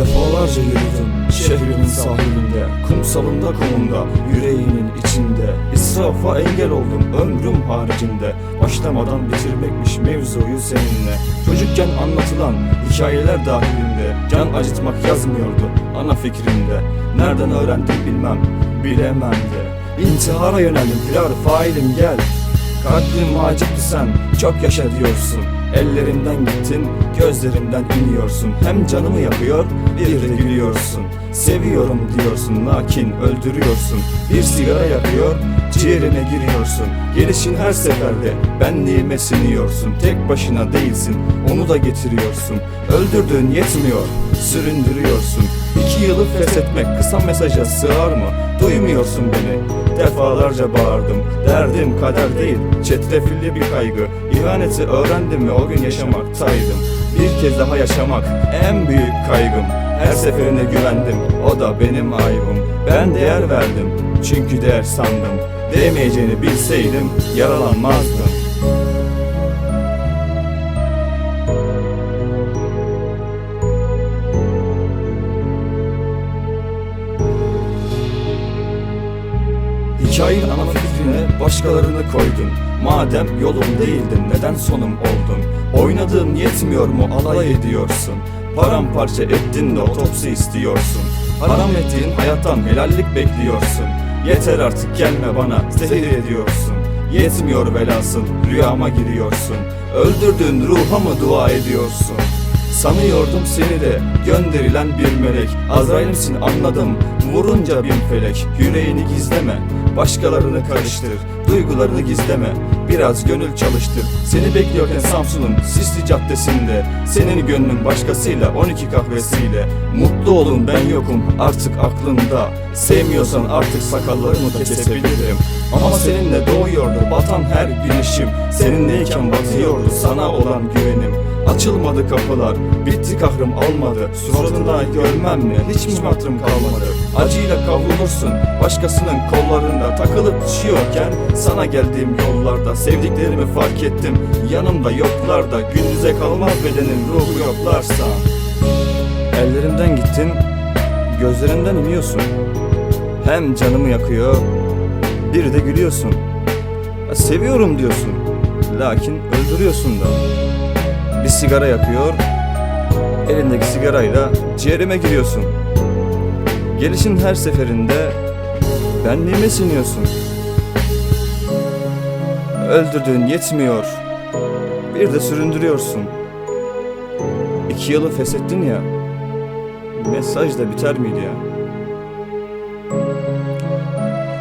Yıllarca yürüdüm şehrinin sahilinde Kumsalında kumunda yüreğinin içinde. İsrafa engel oldum ömrüm haricinde. Başlamadan bitirmekmiş mevzuyu seninle. Çocukken anlatılan hikayeler dahilinde Can acıtmak yazmıyordu ana fikrimde. Nereden öğrendim bilmem bilemem de. İntihara yöneldim firar failim gel. Kalbim acıktı sen çok yaşa diyorsun Ellerimden gittin gözlerimden iniyorsun. Hem canımı yakıyor bir de gülüyorsun. Seviyorum diyorsun lakin öldürüyorsun. Bir sigara yakıyor ciğerine giriyorsun. Gelişin her seferde benliğime siniyorsun. Tek başına değilsin onu da getiriyorsun. Öldürdüğün yetmiyor süründürüyorsun. İki yılı feshetmek kısa mesaja sığar mı? Duymuyorsun beni Defalarca bağırdım. Derdim kader değil çetrefilli bir kaygı. İhaneti öğrendim ve o gün yaşamaktaydım. Bir kez daha yaşamak en büyük kaygım. Her seferine güvendim o da benim ayıbım Ben değer verdim çünkü değer sandım. Değmeyeceğini bilseydim yaralanmazdım Hikayenin ana fikrine başkalarını koydun. Madem yolum değildin neden sonum oldun? Oynadığın yetmiyor mu alay ediyorsun? Paramparça ettin de otopsi istiyorsun. Haram ettiğin hayattan helallik bekliyorsun. Yeter artık gelme bana zehir ediyorsun. Yetmiyor velhasıl rüyama giriyorsun. Öldürdüğün ruha mı dua ediyorsun? Sanıyordum seni de gönderilen bir melek. Azrail'imsin anladım. Vurunca bin felek. Yüreğini gizleme başkalarını karıştır Duygularını gizleme. Biraz gönül çalıştır. Seni bekliyorken Samsun'un Sisli Caddesi'nde. Senin gönlün başkasıyla 12 kahvesiyle. Mutlu olun ben yokum artık aklında Sevmiyorsan artık sakallarımı kesebilirim. Ama seninle doğuyordu batan her güneşim. Seninleyken batıyordu sana olan güvenim Açılmadı kapılar, bitti kahrım almadı. Suratında görmem mi, hiç mi hatırım kalmadı. Acıyla kavrulursun, başkasının kollarında Takılıp düşüyorken sana geldiğim yollarda Sevdiklerimi fark ettim, yanımda yoklar da Gündüze kalmaz bedenin ruhu yoklarsa. Ellerimden gittin, gözlerimden iniyorsun. Hem canımı yakıyor, bir de gülüyorsun. Seviyorum diyorsun, lakin öldürüyorsun da bir sigara yakıyor. Elindeki sigarayla ciğerime giriyorsun. Gelişin her seferinde benliğime siniyorsun. Öldürdüğün yetmiyor. Bir de süründürüyorsun. İki yılı feshettin ya. Mesaj da biter miydi ya?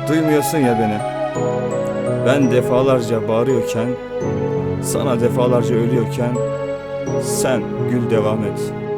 Duymuyorsun ya beni. Ben defalarca bağırıyorken Sana defalarca ölüyorken sen gül devam et.